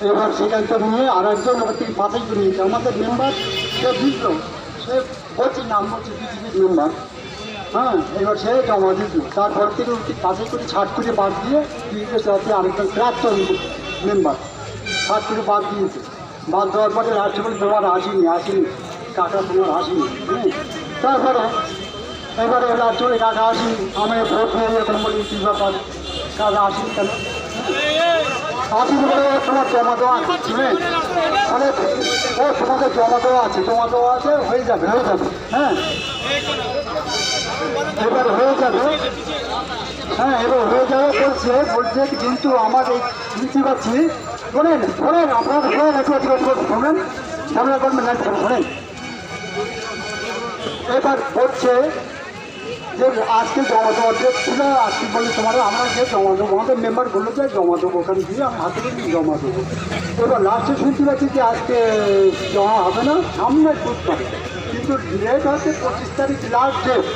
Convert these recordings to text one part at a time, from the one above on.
এবার সেখানটা নিয়ে আর একজন ওখান থেকে বাছাই করে নিয়েছে আমাদের মেম্বার সে দিল। সে বলছি, নাম বলছে বিজেপির মেম্বার হ্যাঁ এবার সে জমা দিত তারপর থেকে বাছাই করে ছাট করে বাদ দিয়ে বিজেপির সাথে আরেকজন প্রাক্তন মেম্বার ছাট করে বাদ দিয়েছে। বাদ দেওয়ার পরে বলে তোমার আসেনি আসেনি। কাকা তোমার আসেনি হ্যাঁ। তারপরে এবারে বলে কাকা আসেনি। আমি ভোট হয়ে এরকম বলি কী ব্যাপার কাকা আসেনি কেন? আসেনি বলে তোমার জমা দেওয়া আছে মানে ও, তোমাদের জমা দেওয়া আছে, জমা দেওয়া আছে, হয়ে যাবে হয়ে যাবে হ্যাঁ? এবার হয়ে যাবে হ্যাঁ এবার হয়ে যাবে, বলছে বলছে কিন্তু আমার এই বুঝতে পারছি শোনেন শোনেন, আপনার শোনেন, একটু একটু শোনেন সামনে শোনেন। এবার বলছে যে আজকে জমা দেওয়ার ডেট ছিল, আজকে বলে তোমার আমরা যে জমা দেবো আমাদের মেম্বার বলল যে জমা দেবো ওখানে গিয়ে আমি হাতে নিয়ে জমা দেবো। এবার লাস্টে শুনতে পাচ্ছি যে আজকে জমা হবে না সামনে বুধবার। কিন্তু ডেট হচ্ছে পঁচিশ তারিখ লাস্ট ডেট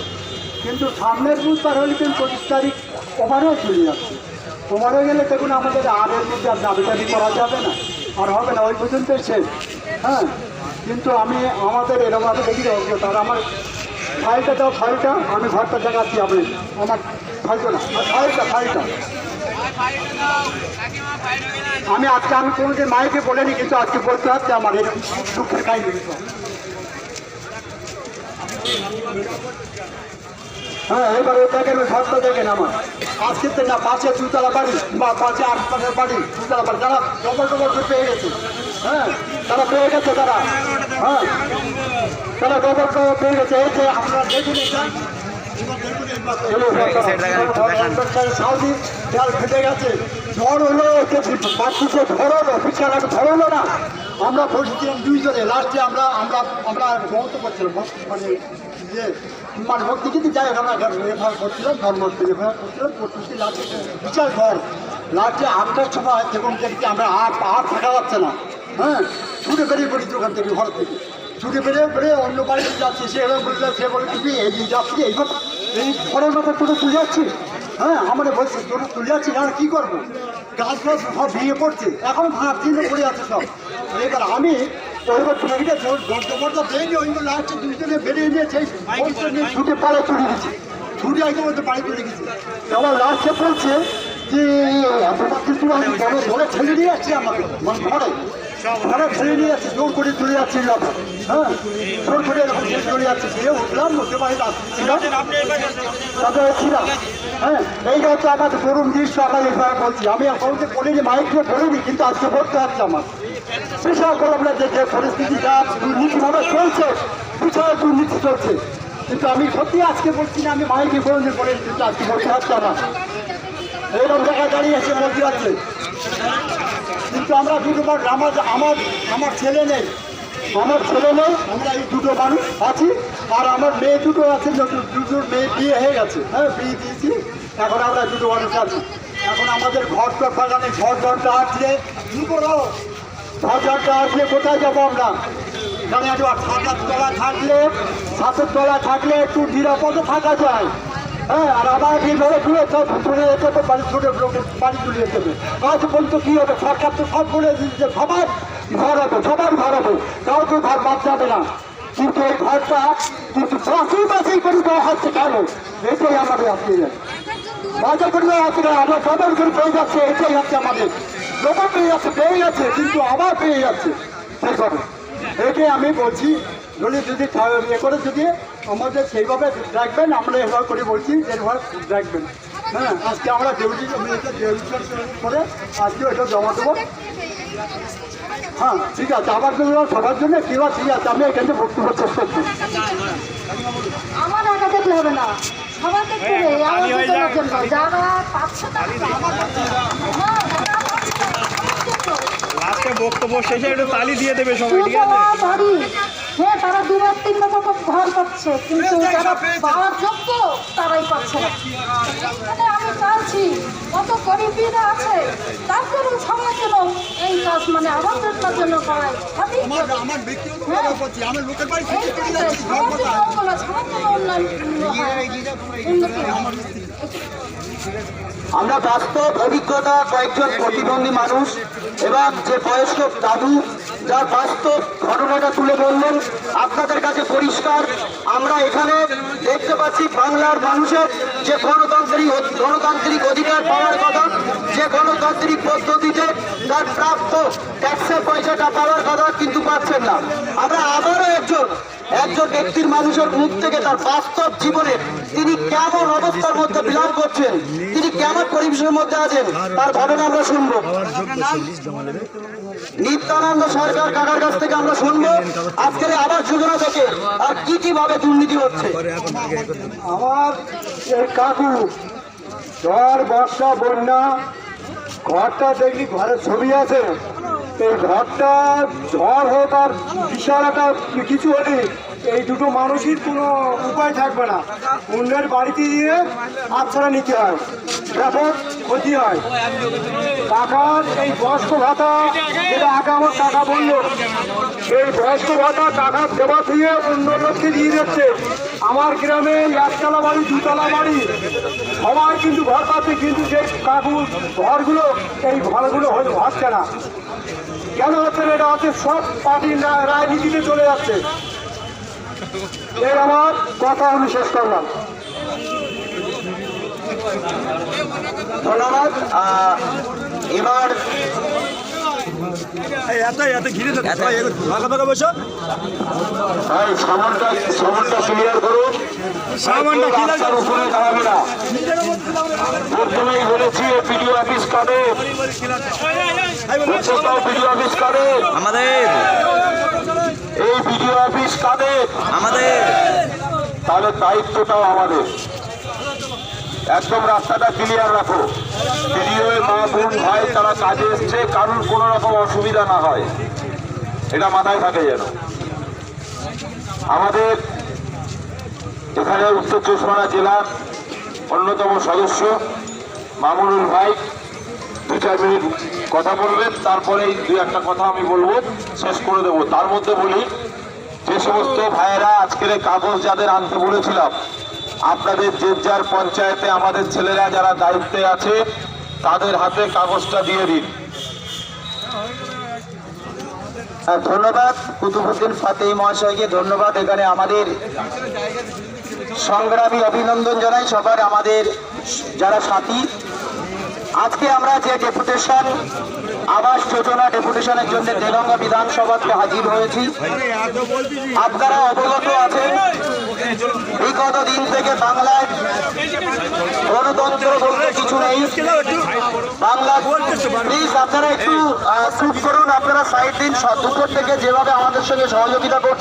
কিন্তু সামনের বুধবার হলে কিন্তু পঁচিশ তারিখ ওভারেও চলে যাচ্ছে। ওভারে গেলে দেখুন আমাদের আর এর মধ্যে আর দাবি দাবি করা যাবে না, আর হবে না, ওই পর্যন্তই শেষ। হ্যাঁ? কিন্তু আমি আমাদের এরকমভাবে দেখি আর আমার ফাইলটা দাও, ফাইলটা। আমি ঘরটা দেখাচ্ছি আপনি আমার ফাইলটা না ফাইলটা ফাইলটা। আমি আজকে, আমি কোনোদিন মাইকে বলিনি, কিন্তু আজকে বলতে হচ্ছে আমার এই দুঃখের কাহিনী। হ্যাঁ এবার ওই দেখেন ঘরটা দেখেন আমার। আজকে তো না পাঁচে দুতলা বাড়ি বা পাঁচে আট পাঁচের বাড়ি দুতলা বাড়ি। যারা ডবল ডবল পেয়ে গেছে হ্যাঁ তারা পেয়ে গেছে তারা হ্যাঁ তারা ডবল ডবল পেয়ে গেছে। এই যে আপনারা দেখুন সাউদি দেয়াল ফেটে গেছে। ঝড় হলো বাচ্চুকে বিশাল একটা ঝড় হলো না। আমরা বসেছিলাম দুইজনে লাস্টে আমরা আমরা আমরা মমতা করছিলাম মানে ইয়ে মানে ভক্তি কিন্তু যাই হোক আমরা রেফার করছিলাম ধর্ম রেফার করছিলাম করতেছি লাস্টে বিশাল ঝড় লাস্টে আটটার সময় দেখুন দেখছি আমরা আর আর থাকা যাচ্ছে না? হ্যাঁ? ছুটে বেরিয়ে পড়েছি ওখান থেকে, ঘর থেকে। ছুটে বেরিয়ে বেরিয়ে অন্য বাড়িতে যাচ্ছি, সে বলল, সে বলে তুমি এগিয়ে যাচ্ছি এইবার এই ঘরের মতো তোরা তুলে যাচ্ছি হ্যাঁ? আমাদের বলছে তোরা তুলে যাচ্ছি না কী করব? গাছ গাছ সব ভেঙে পড়ছে। এখন ভাঙার চিহ্ন পড়ে আছে সব। এবার আমি ওইবার ছবিটা দরজা ফরজা দেয়নি ওই লাস্টে দুজনে বেরিয়ে নিয়ে সেই নিয়ে ছুটে পাড়ে চলে গেছি ছুটে আগে আমাদের বাড়ি চলে গেছে। আমার লাস্টে বলছে যে তোমার কিন্তু আমি বড় ছেড়ে দিয়ে যাচ্ছি আমাকে মানে ঘরে ছেড়ে নিয়ে যাচ্ছি জোর করে চলে যাচ্ছি হ্যাঁ? জোর করে এরকম ছেড়ে চলে যাচ্ছি সে উঠলাম আসছিলাম ছিলাম হ্যাঁ? এই হচ্ছে আমাদের করুণ দৃশ্য, আমরা এইভাবে বলছি। আমি আপনাকে বলিনি মাইকে বলিনি কিন্তু আজকে বলতে হচ্ছে আমার। বিশাল করে আমরা যে যে পরিস্থিতি যা দুর্নীতিভাবে চলছে, বিশাল দুর্নীতি চলছে। কিন্তু আমি সত্যি আজকে বলছি না, আমি মাইকে বলিনি বলে কিন্তু আজকে বলতে হচ্ছে আমার। এইরকম জায়গায় দাঁড়িয়ে এসে বলতে হচ্ছে। কিন্তু আমরা দুটো মানুষ আমার আমার আমার ছেলে নেই। আমার ছেলে নেই, আমরা এই দুটো মানুষ আছি। আর আমার মেয়ে দুটো আছে দুটো- মেয়ে বিয়ে হয়ে গেছে। হ্যাঁ বিয়ে দিয়েছি। এখন আমরা দুটো মানুষ আছি। এখন আমাদের ঘর টর বাগানে, ঘর ঘরটা আসলে ঘর ঘরটা আসলে কোথায় যাব আমরা? এখানে একটু থাকার তলা থাকলে ছাতের তলা থাকলে একটু নিরাপদে থাকা যায়। হ্যাঁ আর আবার এইভাবে সব চলে যেতে হবে, বাড়ি লোকের বাড়ি চলে যেতে হবে। আজ কী হবে? সরকার তো সব বলে দিচ্ছে সবার ঘর হবে, সবার ঘর হবে। কাউকে ঘর বাদ যাবে না। কিন্তু ঘরটা, কিন্তু বাসেই বাসেই করে হচ্ছে কেন? এটাই আমাদের আজকে বাজার করে দেওয়া আমরা সবার করে পেয়ে যাচ্ছে, এটাই হচ্ছে আমাদের। লোকও পেয়ে যাচ্ছে পেয়ে যাচ্ছে, কিন্তু আবার পেয়ে যাচ্ছে। সেইভাবে এটাই আমি বলছি যদি যদি ইয়ে করে যদি আমাদের সেইভাবে রাখবেন আমরা এভাবে করে বলছি এভাবে রাখবেন। হ্যাঁ আজকে আমরা ডিউটি করে আজকে এটা জমা দেবো। হ্যাঁ ঠিক আছে আবার জন্য সবার জন্য কি বা ঠিক আছে আমি এখানে বক্তব্য চেষ্টা করছি। আমার একা দেখলে হবে না। সবার দেখতে হবে যারা হ্যাঁ। লাস্টে বক্তব্য শেষে একটু তালি দিয়ে দেবে সবাই ঠিক আছে? হ্যাঁ তারা দুবার তিনবার মতো ঘর পাচ্ছে কিন্তু যারা পাওয়ার যোগ্য তারাই পাচ্ছে না। আমি চাচ্ছি কত গরিবীরা আছে তারপরেও সবার জন্য এই কাজ মানে আমাদের জন্য সবই তো। আমরা বাস্তব অভিজ্ঞতা কয়েকজন প্রতিবন্ধী মানুষ এবং যে বয়স্ক দাদু, যার বাস্তব ঘটনাটা তুলে বললেন আপনাদের কাছে পরিষ্কার। আমরা এখানে দেখতে পাচ্ছি বাংলার মানুষের যে গণতান্ত্রিক গণতান্ত্রিক অধিকার পাওয়ার কথা, যে গণতান্ত্রিক পদ্ধতিতে তার প্রাপ্য ট্যাক্সের পয়সাটা পাওয়ার কথা কিন্তু পাচ্ছেন না। আমরা আবারও একজন একজন ব্যক্তির মানুষের মুখ থেকে তার বাস্তব জীবনে তিনি কেমন অবস্থার মধ্যে বিলাপ করছেন, তিনি কেমন পরিবেশের মধ্যে আছেন, তার ঘটনা আমরা শুনব। নিত্যানন্দ সরকার কাকার কাছ থেকে আমরা শুনব, আজকের আবাস যোজনা থেকে আর কি কি ভাবে দুর্নীতি হচ্ছে। আমার কাকু ঝড় বর্ষা, বন্যা, ঘরটা দেখি ঘরের ছবি আছে। এই ঘরটা ঝড় হোক আর বিশাল একটা কিছু হলে এই দুটো মানুষের কোনো উপায় থাকবে না। অন্যের বাড়িতে গিয়ে আচ্ছাড়া নিতে হয়। ব্যাপক ক্ষতি হয়। টাকার এই বয়স্ক ভাতা, যেটা আগে আমার টাকা বলল এই বয়স্ক ভাতা টাকা দেওয়া দিয়ে অন্য লোককে দিয়ে দিচ্ছে। আমার গ্রামে একতলা বাড়ি, দুতলা বাড়ি, সবাই কিন্তু ঘর পাচ্ছে, কিন্তু যে কাকু ঘরগুলো, এই ঘরগুলো হয়ে- হচ্ছে না। কেন হচ্ছে এটা হচ্ছে সব পার্টির রাজনীতিতে চলে যাচ্ছে। এর আমার কথা আমি শেষ করলাম। ধন্যবাদ। এবার প্রথমেই বলেছি অফিস পিডিও অফিস আমাদের। এই পিডিও অফিস কার্ডে আমাদের। তাহলে দায়িত্বটাও আমাদের। একদম রাস্তাটা ক্লিয়ার রাখো। ভিডিও মা ভাই তারা কাজে এসছে, কারোর কোনো রকম অসুবিধা না হয়। এটা মাথায় থাকে যেন। আমাদের এখানে উত্তর চব্বিশ জেলার অন্যতম সদস্য মামুনুল ভাই, দু চার মিনিট কথা বলবেন তারপরে এই দু একটা কথা আমি বলব, শেষ করে দেবো। তার মধ্যে বলি, যে সমস্ত ভাইয়েরা আজকের কাগজ যাদের আনতে বলেছিলাম আপনাদের যে যার পঞ্চায়েতে আমাদের ছেলেরা যারা দায়িত্বে আছে তাদের হাতে কাগজটা দিয়ে দিন। আহ, ধন্যবাদ। কুতুবুদ্দিন ফাতেহি মহাশয়কে ধন্যবাদ। এখানে আমাদের সংগ্রামী অভিনন্দন জানাই সবার আমাদের যারা সাথী। আজকে আমরা যে ডেপুটেশন আবাস যোজনা ডেপুটেশনের জন্য তেলঙ্গা বিধানসভাতে হাজির হয়েছি। আপনারা অবগত আছেন বিগত দিন থেকে বাংলায় গণতন্ত্র বলতে কিছু নেই। বাংলা প্লিজ আপনারা একটু চুপ করুন, আপনারা সাইড দিন দুপুর থেকে যেভাবে আমাদের সঙ্গে সহযোগিতা করছেন।